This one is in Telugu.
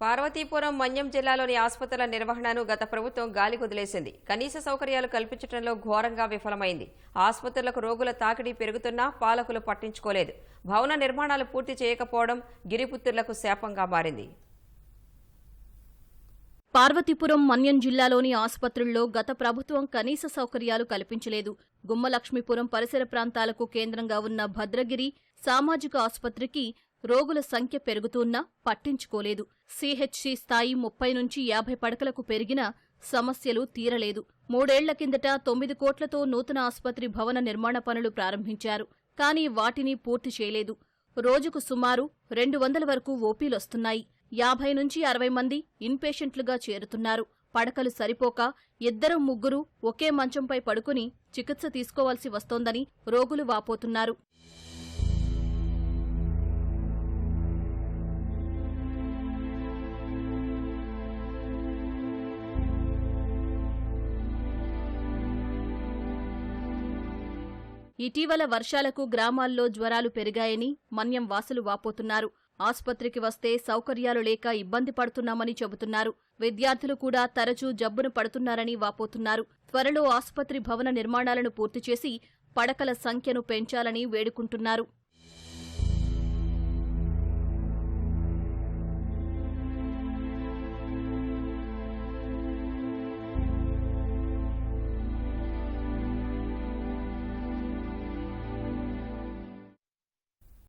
పార్వతీపురం మన్యం జిల్లాలోని ఆసుపత్రుల నిర్వహణను గత ప్రభుత్వం గాలి కుదిలేసింది. కనీస సౌకర్యాలు కల్పించడంలో ఘోరంగా విఫలమైంది. ఆసుపత్రులకు రోగుల తాకిడి పెరుగుతున్నా పాలకులు పట్టించుకోలేదు. భవన నిర్మాణాలు పూర్తి చేయకపోవడం గిరిపుత్రులకు శాపంగా మారింది. పార్వతీపురం మన్యం జిల్లాలోని ఆసుపత్రుల్లో గత ప్రభుత్వం కనీస సౌకర్యాలు కల్పించలేదు. గుమ్మలక్ష్మీపురం పరిసర ప్రాంతాలకు కేంద్రంగా ఉన్న భద్రగిరి సామాజిక ఆసుపత్రికి రోగుల సంఖ్య పెరుగుతున్నా పట్టించుకోలేదు. సిహెచ్సి స్థాయి ముప్పై నుంచి యాభై పడకలకు పెరిగినా సమస్యలు తీరలేదు. మూడేళ్ళ కిందట తొమ్మిది కోట్లతో నూతన ఆసుపత్రి భవన నిర్మాణ పనులు ప్రారంభించారు. కానీ వాటిని పూర్తి చేయలేదు. రోజుకు సుమారు రెండు వందల వరకు ఓపీలొస్తున్నాయి యాభై నుంచి అరవై మంది ఇన్పేషెంట్లుగా చేరుతున్నారు. పడకలు సరిపోక ఇద్దరు ముగ్గురు ఒకే మంచంపై పడుకుని చికిత్స తీసుకోవాల్సి వస్తోందని రోగులు వాపోతున్నారు. ఇటీవల వర్షాలకు గ్రామాల్లో జ్వరాలు పెరిగాయని మన్యం వాసులు వాపోతున్నారు. ఆసుపత్రికి వస్తే సౌకర్యాలు లేక ఇబ్బంది పడుతున్నామని చెబుతున్నారు. విద్యార్థులు కూడా తరచూ జబ్బును పడుతున్నారని వాపోతున్నారు. త్వరలో ఆసుపత్రి భవన నిర్మాణాలను పూర్తి చేసి పడకల సంఖ్యను పెంచాలని వేడుకుంటున్నారు.